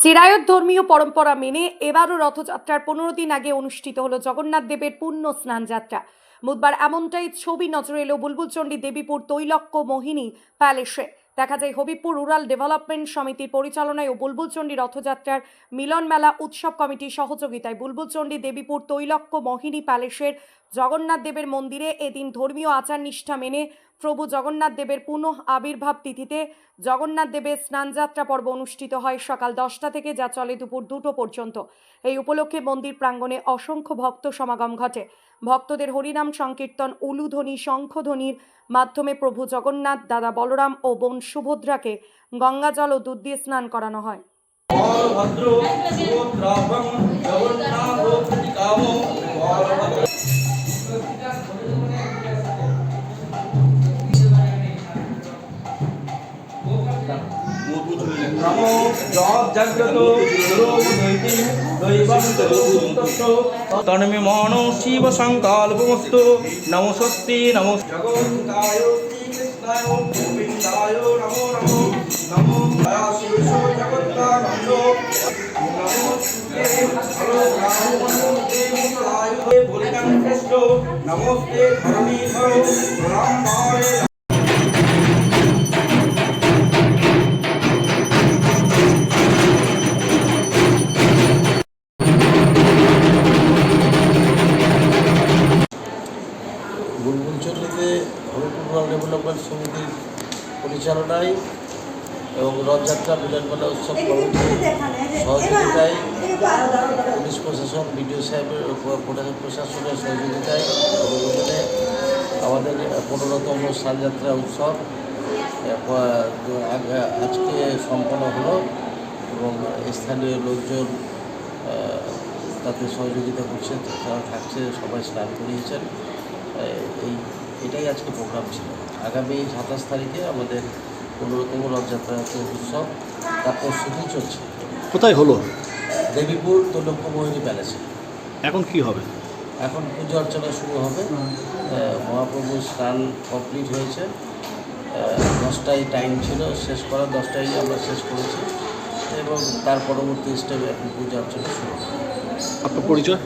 চিরায়ত ধর্মীয় পরম্পরা মেনে এবারও রথযাত্রার পনেরো দিন আগে অনুষ্ঠিত হলো জগন্নাথ দেবের পূর্ণ স্নান যাত্রা। বুধবার এমনটাই ছবি নজরে এলো বুলবুলচণ্ডী দেবীপুর, তৈলক্য, মোহিনী প্যালেসে। দেখা যায় হবিবপুর রুরাল ডেভেলপমেন্ট সমিতির পরিচালনায় ও বুলবুলচণ্ডী রথযাত্রার মিলন মেলা উৎসব কমিটির সহযোগিতায় বুলবুলচণ্ডী দেবীপুর, তৈলক্য, মোহিনী প্যালেসের জগন্নাথ দেবের মন্দিরে এদিন ধর্মীয় আচার নিষ্ঠা মেনে প্রভু জগন্নাথ দেবের পুনঃ আবির্ভাব তিথিতে জগন্নাথ দেবের স্নানযাত্রা পর্ব অনুষ্ঠিত হয় সকাল দশটা থেকে, যা চলে দুপুর দুটো পর্যন্ত। এই উপলক্ষে মন্দির প্রাঙ্গণে অসংখ্য ভক্ত সমাগম ঘটে। ভক্তদের হরিনাম সংকীর্তন, উলুধ্বনি, শঙ্খধ্বনির মাধ্যমে প্রভু জগন্নাথ, দাদা বলরাম ও বোন সুভদ্রাকে গঙ্গাজল ও দুধ দিয়ে স্নান করানো হয়। নমো জগজ্জাগ্রত গুরুমুদৈতি দৈবং তদুতস্ত তন্মে মনো শিব সংকল্পমস্তু নমো স্বস্তি নমস্তে ধরণী ধরো রামায় বুলবুলচল্লিতে হরিপুর ডেভেলপমেন্ট সমিতির পরিচালনায় এবং রথযাত্রা মিলনমেলা উৎসব কমিটির সহযোগিতায় পুলিশ প্রশাসন বিডিও সাহেবের প্রশাসনের সহযোগিতায় আমাদের পনেরোতম স্নানযাত্রা উৎসব আজকে সম্পন্ন হলো এবং স্থানীয় লোকজন তাতে সহযোগিতা করছে, তারা থাকছে, সবাই স্নান করিয়েছেন। এই, এটাই আজকে প্রোগ্রাম ছিল। আগামী সাতাশ তারিখে আমাদের পনেরোতম রথযাত্রা উৎসব তার প্রস্তুতি চলছে। কোথায় হলো? দেবীপুর লক্ষ্য মোহিনী প্যালেসে এখন কি হবে? এখন পুজো অর্চনা শুরু হবে। মহাপ্রভু মহাপ্রভুর স্নান কমপ্লিট হয়েছে। দশটায় টাইম ছিল শেষ করা দশটায় আমরা শেষ করেছি। এবং তার পরবর্তী স্টেপে এখন পূজা অর্চনা শুরু হবে। আপনার পরিচয়?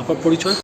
আপনার পরিচয়?